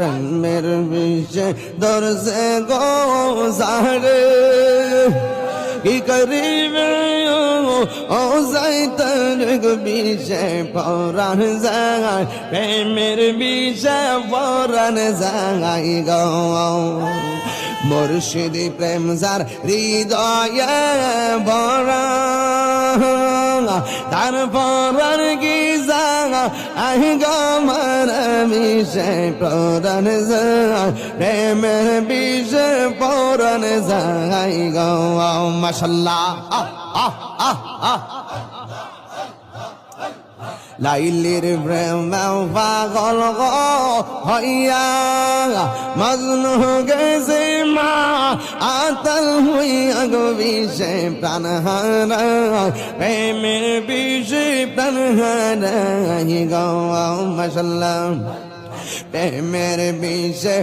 প্রেমের বিষে দরজে গো সারে কি করিবে ও যাইতার বিষে পরাণ যায় প্রেমের বিষে পরাণ যায় গো। মুর্শিদি প্রেম যার হৃদয়ে বরা তার পরাণ কি মিশে যায় প্রেমের বিষে পরাণ যায় গো মাশাল্লাহ লাইলির প্রেম পাগল গো হইয়া মজনু গেছে আতল হইয়া গো বিষে প্রাণ হারা প্রেমের বিষে প্রাণ হারা গো মাসাল্লাহ প্রেমের বিষে